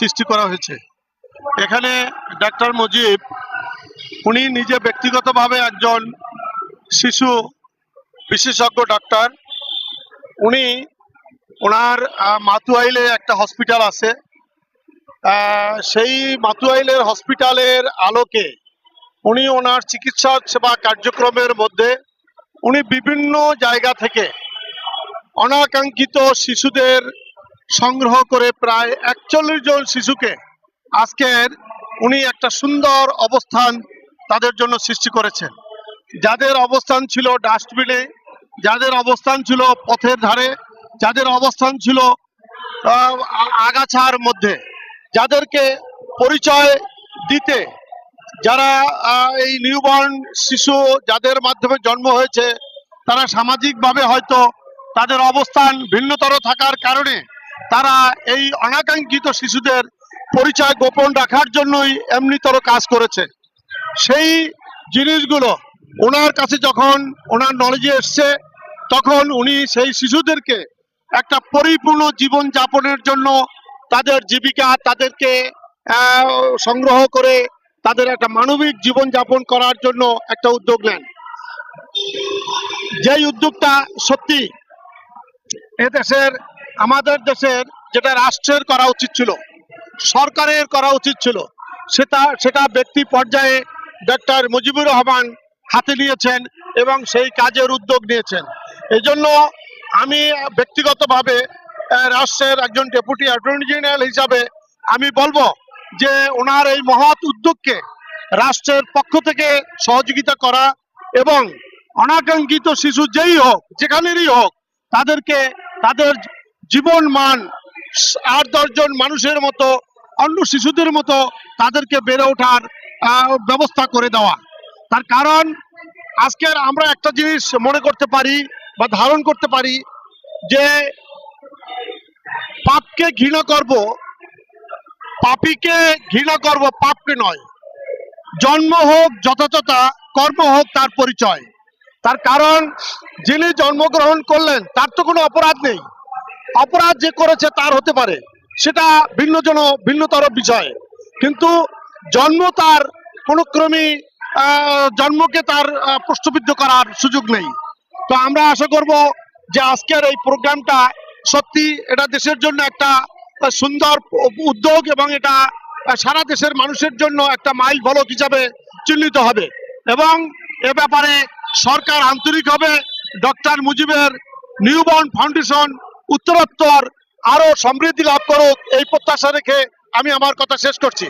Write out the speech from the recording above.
সৃষ্টি করা হয়েছে। এখানে ডাক্তার মুজিব, উনি নিজে ব্যক্তিগতভাবে একজন শিশু বিশেষজ্ঞ ডাক্তার। উনি ওনার মাতুয়াইলে একটা হসপিটাল আছে। সেই মাতুয়াইলের হসপিটালের আলোকে উনি ওনার চিকিৎসা সেবা কার্যক্রমের মধ্যে উনি বিভিন্ন জায়গা থেকে অনাকাঙ্ক্ষিত শিশুদের সংগ্রহ করে প্রায় একচল্লিশ জন শিশুকে আজকের উনি একটা সুন্দর অবস্থান তাদের জন্য সৃষ্টি করেছেন। যাদের অবস্থান ছিল ডাস্টবিনে, যাদের অবস্থান ছিল পথের ধারে, যাদের অবস্থান ছিল আগাছার মধ্যে, যাদেরকে পরিচয় দিতে যারা এই নিউবর্ন শিশু যাদের মাধ্যমে জন্ম হয়েছে, তারা সামাজিকভাবে হয়তো তাদের অবস্থান ভিন্নতর থাকার কারণে তারা এই অনাকাঙ্ক্ষিত শিশুদের পরিচয় গোপন রাখার জন্যই এমনিতর কাজ করেছে। সেই জিনিসগুলো ওনার কাছে যখন ওনার নলেজে এসছে, তখন উনি সেই শিশুদেরকে একটা পরিপূর্ণ জীবন যাপনের জন্য তাদের জীবিকা, তাদেরকে সংগ্রহ করে তাদের একটা মানবিক জীবন যাপন করার জন্য একটা উদ্যোগ নেন। যেই উদ্যোগটা সত্যি এ দেশের আমাদের দেশের যেটা রাষ্ট্রের করা উচিত ছিল, সরকারের করা উচিত ছিল, সেটা সেটা ব্যক্তি পর্যায়ে ডক্টর মুজিবুর রহমান হাতে নিয়েছেন এবং সেই কাজের উদ্যোগ নিয়েছেন। এই জন্য আমি ব্যক্তিগতভাবে রাষ্ট্রের একজন ডেপুটি অ্যাটর্নি জেনারেল হিসাবে আমি বলব যে ওনার এই মহৎ উদ্যোগকে রাষ্ট্রের পক্ষ থেকে সহযোগিতা করা এবং অনাকাঙ্ক্ষিত শিশু যেই হোক, যেখানেরই হোক, তাদেরকে, তাদের জীবন মান আট দশজন মানুষের মতো, অন্য শিশুদের মতো তাদেরকে বেড়ে ওঠার ব্যবস্থা করে দেওয়া। তার কারণ, আজকের আমরা একটা জিনিস মনে করতে পারি বা ধারণ করতে পারি যে, পাপকে ঘৃণা করব, পাপীকে ঘৃণা করব পাপকে নয়। জন্ম হোক যথাযথা, কর্ম হোক তার পরিচয়। তার কারণ, যিনি জন্মগ্রহণ করলেন, তার তো কোনো অপরাধ নেই। অপরাধ যে করেছে তার হতে পারে, সেটা ভিন্নজন, ভিন্নতর বিষয়। কিন্তু জন্ম তার কোনো ক্রমে জন্মকে তার প্রশ্নবিদ্ধ করার সুযোগ নেই। তো আমরা আশা করব যে আজকের এই প্রোগ্রামটা সত্যি এটা দেশের জন্য একটা সুন্দর উদ্যোগ এবং এটা সারা দেশের মানুষের জন্য একটা মাইল ফলক হিসাবে চিহ্নিত হবে। এবং এ ব্যাপারে সরকার আন্তরিক হবে। ডক্টর মুজিবের নিউবর্ন ফাউন্ডেশন উত্তরোত্তর আরও সমৃদ্ধি লাভ করুক এই প্রত্যাশা রেখে আমি আমার কথা শেষ করছি।